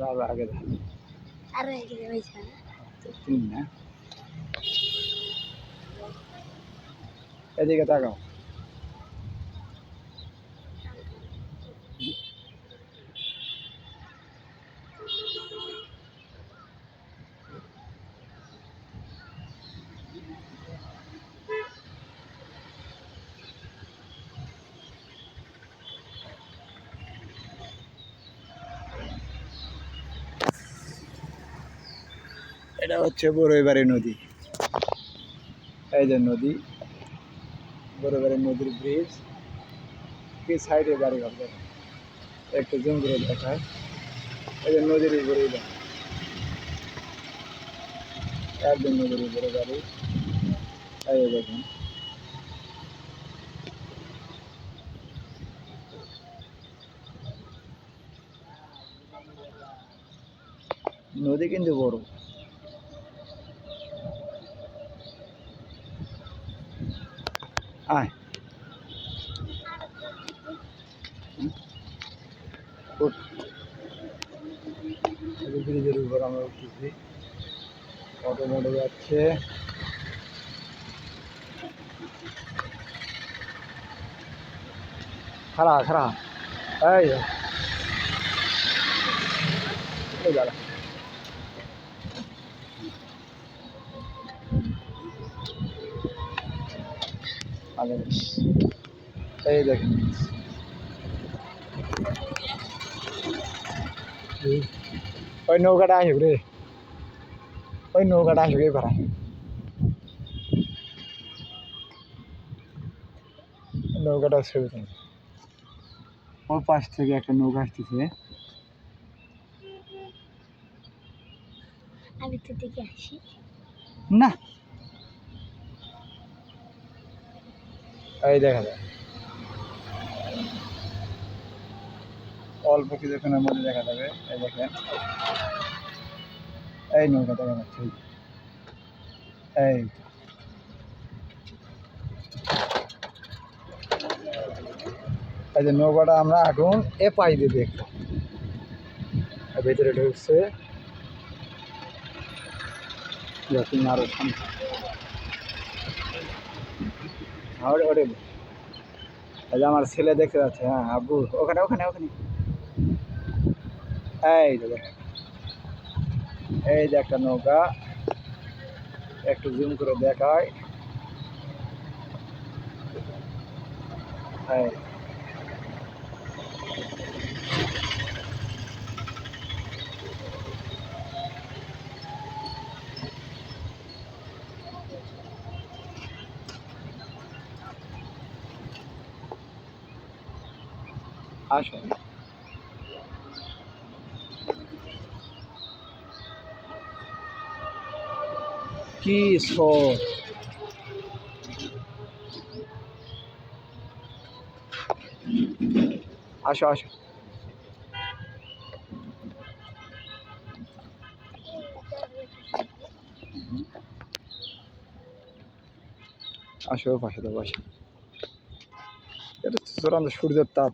বাবা আগে দাও আর এদিকে হয়েছে না তিন না এদিকে তাকাও। এটা হচ্ছে বড়ইবাড়ি নদী। এই যে নদী, বড়ইবাড়ি নদীর ব্রিজ কি সাইডে বাড়ি দেখেন একটু জুম করে দেখায় এই যে নদীর দেখেন একদম নদীর উপরে বাড়ি। এই দেখুন। নদী কিন্তু বড়। আয়। ব্রিজের উপর আমরা উঠতেছি অটো মোটে যাচ্ছে। খারা খারা এই যে। এই দাঁড়া আগে এই দেখেন এই, ওই নৌকাটা আসুক রে ওই নৌকাটা আসুক এই পাড়ায় নৌকাটা ছবি তুলি। ওর পাশ থেকে একটা নৌকা আসতেছে আমি তো দিকে আসি না দেখা যায় অল্প কিছুক্ষণের মধ্যে দেখা যাবে। এই দেখেন। এই নৌকা দেখা যাচ্ছে। এই। এই যে নৌকাটা আমরা এখন এ পাই দিয়ে দেখব ভেতরে ঢুকছে। আরও সামনে ওরে আমার ছেলে দেখতে যাচ্ছে হ্যাঁ আব্বু, ওখানে ওখানে ওখানে। এই যে এই যে একটা নৌকা, একটু জুম করে দেখায় এই। আসো। কি স্রোত? আসো আসো। আসো পাশে তো বসে এটা চূড়ান্ত সূর্যের তাপ।